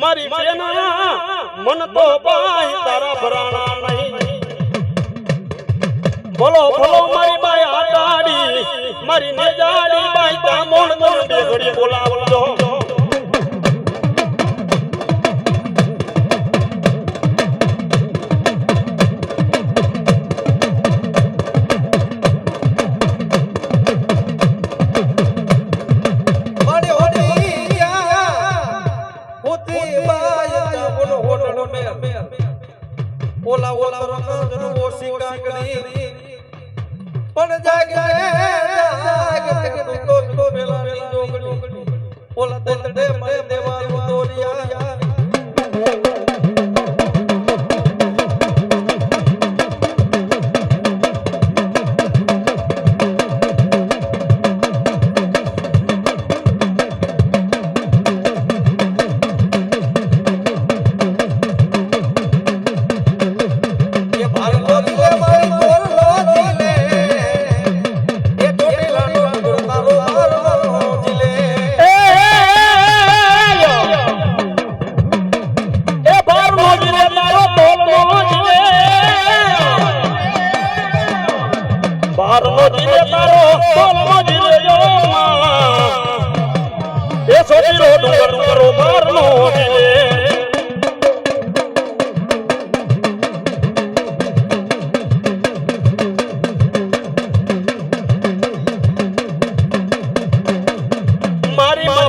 મારી સેના મન તો ભાઈ તારા ભરાણા નહીં. ભલો ભલો મારી બાઈ આડાડી મારી નેજાડી બાઈ તા મોણ ગણ બેગડી બોલાવજો.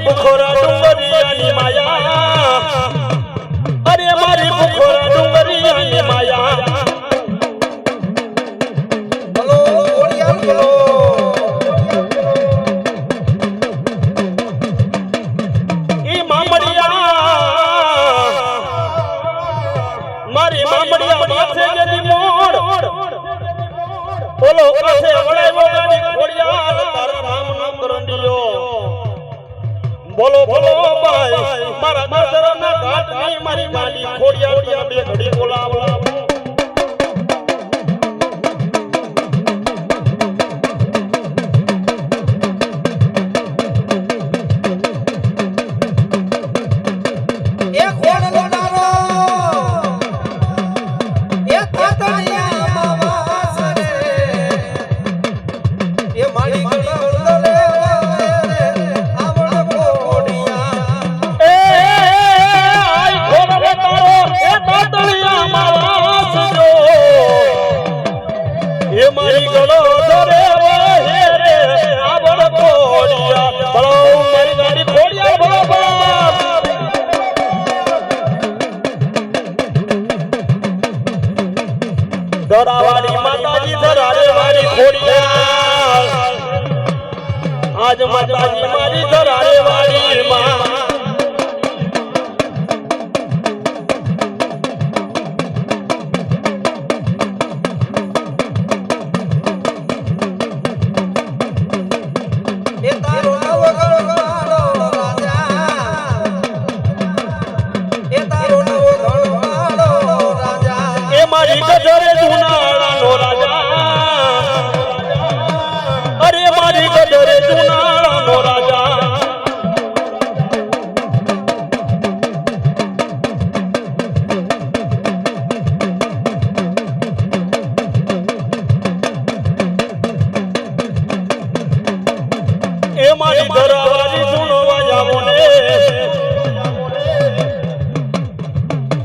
બુખોરા ડુંગરિયાની માયા બોલો બોલો ભાઈ મારા દરના ઘાટની મારી માડી ખોડિયા બે ઘડી બોલાવો. મારી માતાજી ધરારે મારી ખોડિયા. આજ માતાજી મારી ધરારે વાળી માં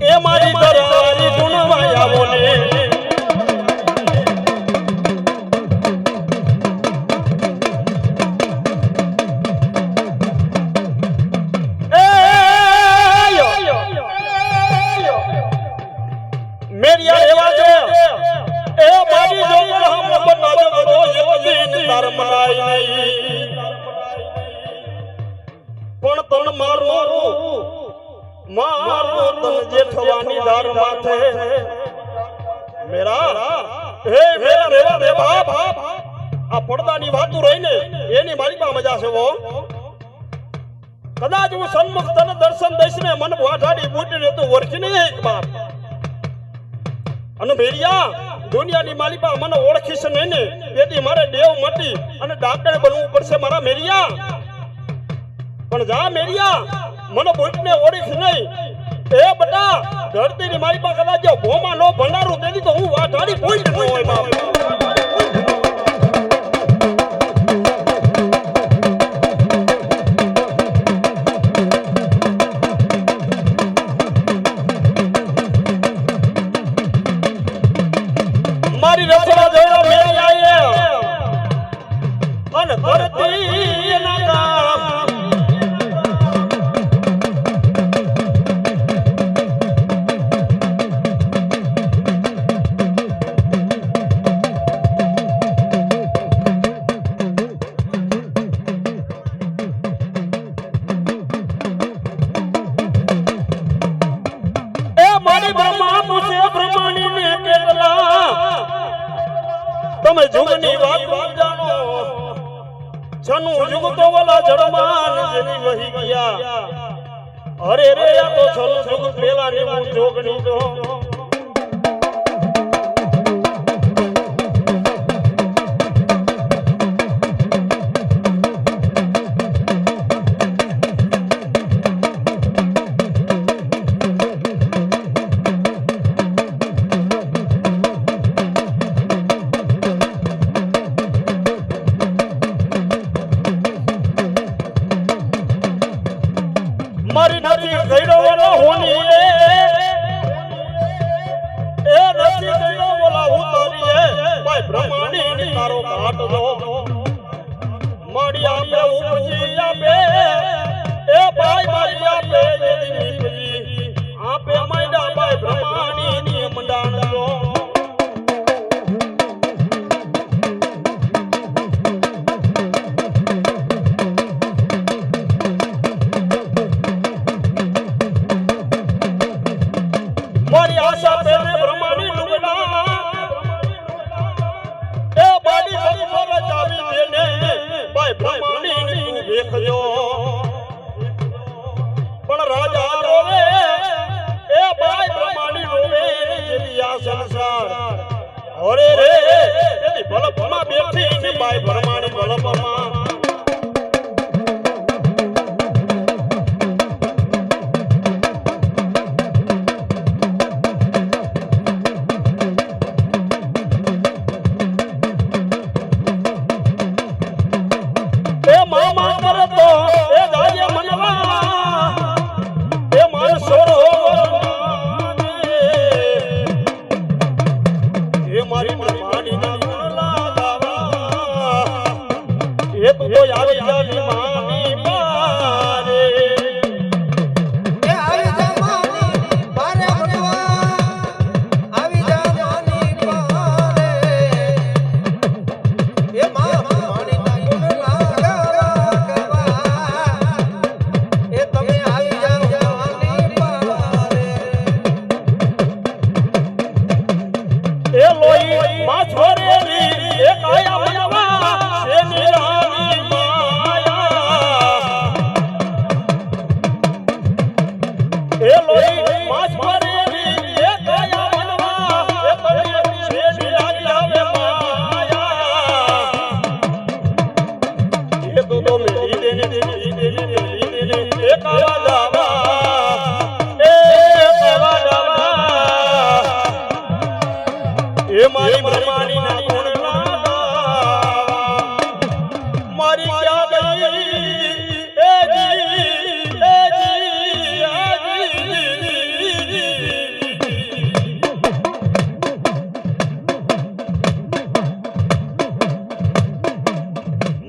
એ મારી ધરા તન જેઠવાની ધાર માથે મેરા હે મેરા રેવા રે બાપ આ પડદાની વાતું રહીને એની મારી પા મજા છે વો કદાચ હું સન્મુખ તને દર્શન દઈશ ને મન વાઢાડી બૂટીને તું ઓળખી નહીં એક બાપ અને ભેરિયા દુનિયાની માલિપા મને ઓળખીશ નહીં ને તેથી મારે દેવ મટી અને ડાક્ટર બનવું પડશે મારા મેરિયા પણ જા મેરિયા મને બૂટને ઓળખ નહીં એ બટા, ધરતીની મારી કદાચ જો ભોમાં નો ભંડારું તેથી તો હું વાઢાડી બૂટ ન હોય બાપ. અને ધરતી ના જુગની વાત જાણો? જનુ જુગ તો વલા જડમાન જેની વહી ગયા. અરે રે, આ તો છનું જુગ પેલા ની હું જોગણી તો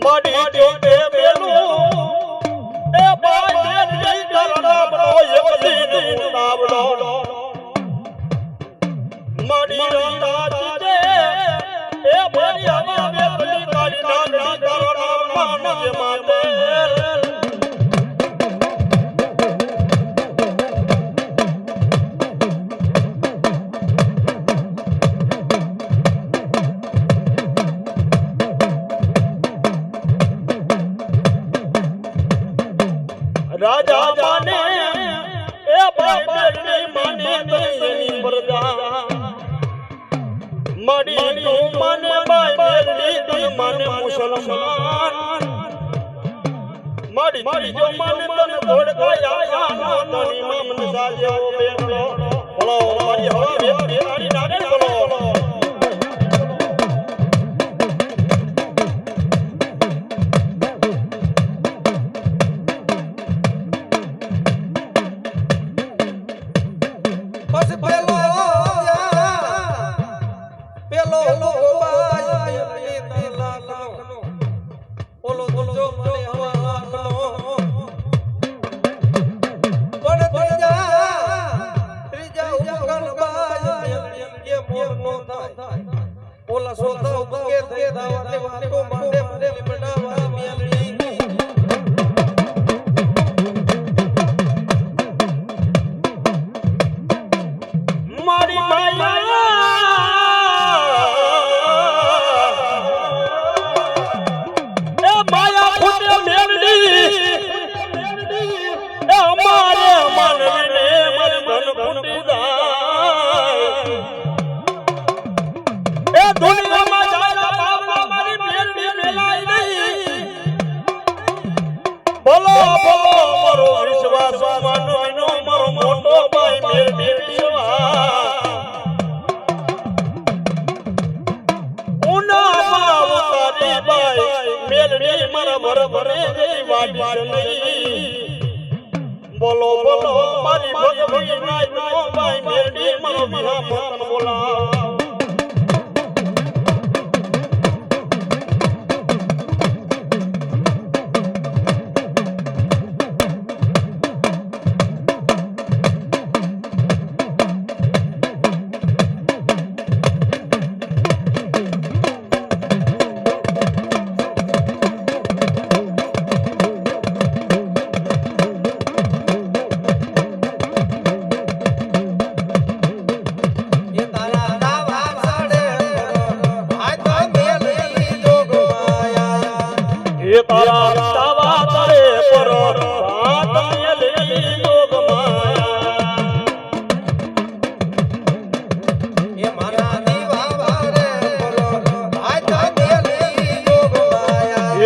મારી જોડે બેલું એ બાઈ દેવી કરડાબડો એક દીન નાવડો મારી રાતા જીતે એ મારી આવા બેટલી કાઢી નાખી ઓલા સોતા ઉગે થઈ દાવા વાતો માટે મને મેલડી મારા રે વાડી નહીં બોલો બોલો મારી ભગવી નાયનો ભાઈ મેડી મારો વિહા મતન બોલા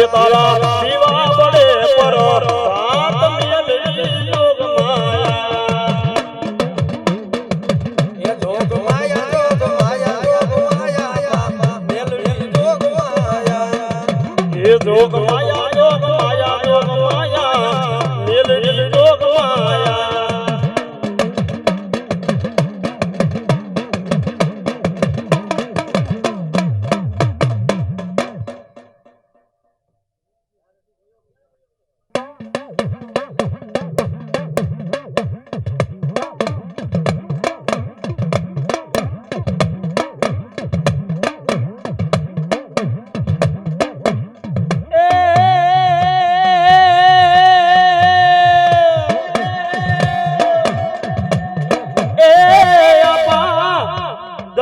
তারা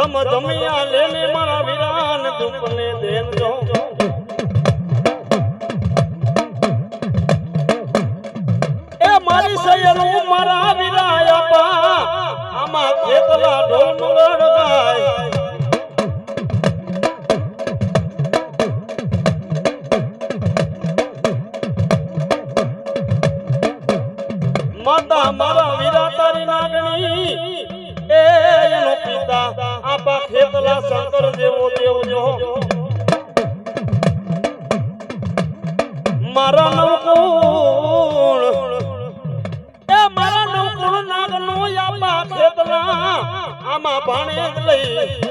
ધમ ધમિયા લેને મારા વિરાન દુપને દેન જો એ મારી સૈયરું મારા વિરાયા આપા આમાં કેટલા ઢોલ ગાય માતા મારા વીરા તારી નાગણી એ એનો પિતા, આપા ખેતલા શંકર જેવો દેવ જો. મારા નવકુળ, એ મારા નવકુળ નાગનો આપા ખેતલા આમાં ભાણે લઈ